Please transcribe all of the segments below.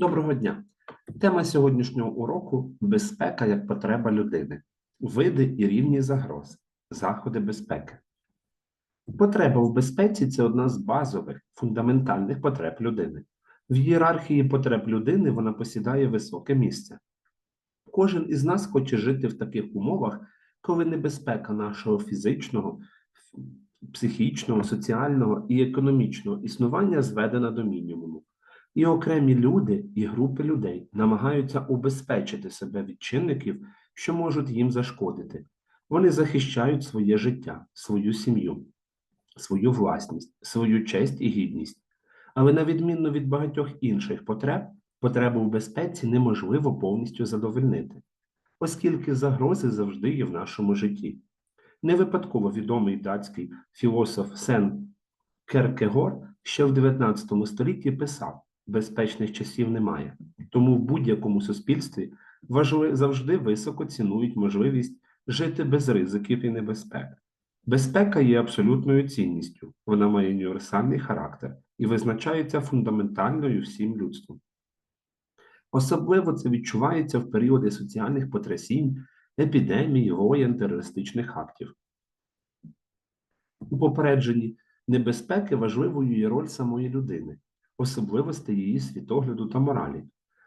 Доброго дня! Тема сьогоднішнього уроку безпека як потреба людини, види і рівні загроз, заходи безпеки. Потреба в безпеці це одна з базових, фундаментальних потреб людини. В ієрархії потреб людини вона посідає високе місце. Кожен із нас хоче жити в таких умовах, коли небезпека нашого фізичного, психічного, соціального і економічного існування зведена до мінімуму. І окремі люди і групи людей намагаються убезпечити себе від чинників, що можуть їм зашкодити. Вони захищають своє життя, свою сім'ю, свою власність, свою честь і гідність. Але на відміну від багатьох інших потреб, потребу в безпеці неможливо повністю задовольнити, оскільки загрози завжди є в нашому житті. Не випадково відомий датський філософ Сен Керкегор ще в 19 столітті писав: безпечних часів немає, тому в будь-якому суспільстві завжди високо цінують можливість жити без ризиків і небезпек. Безпека є абсолютною цінністю, вона має універсальний характер і визначається фундаментальною всім людством. Особливо це відчувається в періоди соціальних потрясінь, епідемій, воєн, терористичних актів. У попередженні небезпеки важливою є роль самої людини, особливості її світогляду та моралі.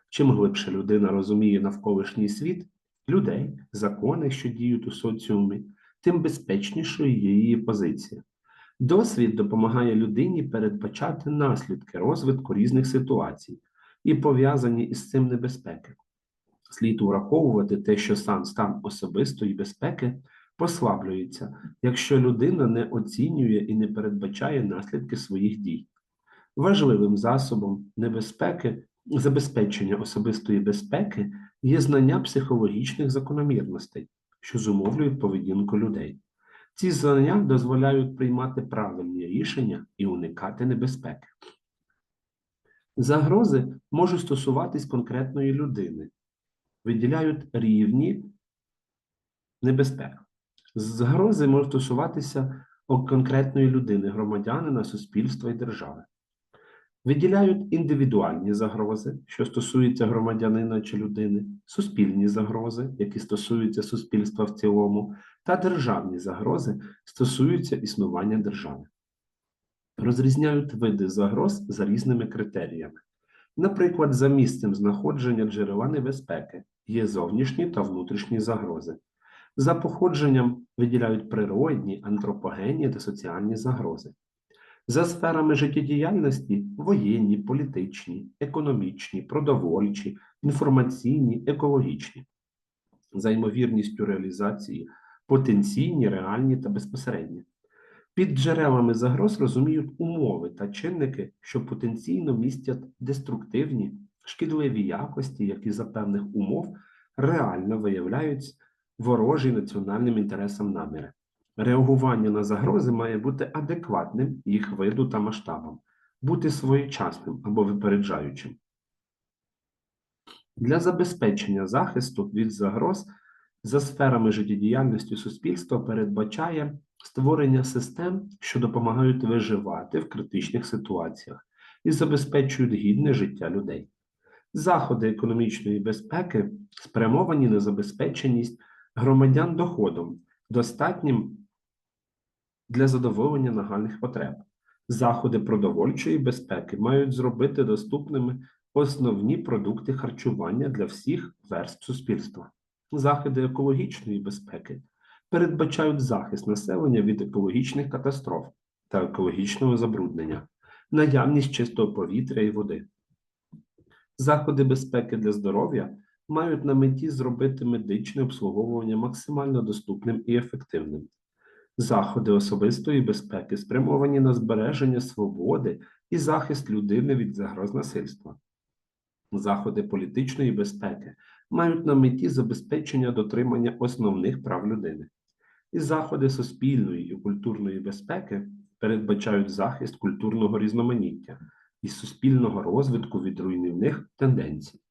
Чим глибше людина розуміє навколишній світ, людей, закони, що діють у соціумі, тим безпечнішою є її позиція. Досвід допомагає людині передбачати наслідки розвитку різних ситуацій і пов'язані із цим небезпеки. Слід враховувати те, що сам стан особистої безпеки послаблюється, якщо людина не оцінює і не передбачає наслідки своїх дій. Важливим засобом небезпеки, забезпечення особистої безпеки є знання психологічних закономірностей, що зумовлюють поведінку людей. Ці знання дозволяють приймати правильні рішення і уникати небезпеки. Загрози можуть стосуватись конкретної людини, виділяють рівні небезпек. Загрози можуть стосуватися конкретної людини, громадянина, суспільства і держави. Виділяють індивідуальні загрози, що стосуються громадянина чи людини, суспільні загрози, які стосуються суспільства в цілому, та державні загрози стосуються існування держави. Розрізняють види загроз за різними критеріями. Наприклад, за місцем знаходження джерела небезпеки є зовнішні та внутрішні загрози. За походженням виділяють природні, антропогенні та соціальні загрози. За сферами життєдіяльності воєнні, політичні, економічні, продовольчі, інформаційні, екологічні, за ймовірністю реалізації потенційні, реальні та безпосередні. Під джерелами загроз розуміють умови та чинники, що потенційно містять деструктивні, шкідливі якості, які за певних умов реально виявляють ворожі національним інтересам наміри. Реагування на загрози має бути адекватним їх виду та масштабам, бути своєчасним або випереджаючим. Для забезпечення захисту від загроз за сферами життєдіяльності суспільства передбачає створення систем, що допомагають виживати в критичних ситуаціях і забезпечують гідне життя людей. Заходи економічної безпеки спрямовані на забезпеченість громадян доходом, достатнім для задоволення нагальних потреб. Заходи продовольчої безпеки мають зробити доступними основні продукти харчування для всіх верств суспільства. Заходи екологічної безпеки передбачають захист населення від екологічних катастроф та екологічного забруднення, наявність чистого повітря і води. Заходи безпеки для здоров'я мають на меті зробити медичне обслуговування максимально доступним і ефективним. Заходи особистої безпеки спрямовані на збереження свободи і захист людини від загроз насильства. Заходи політичної безпеки мають на меті забезпечення дотримання основних прав людини. І заходи суспільної і культурної безпеки передбачають захист культурного різноманіття і суспільного розвитку від руйнівних тенденцій.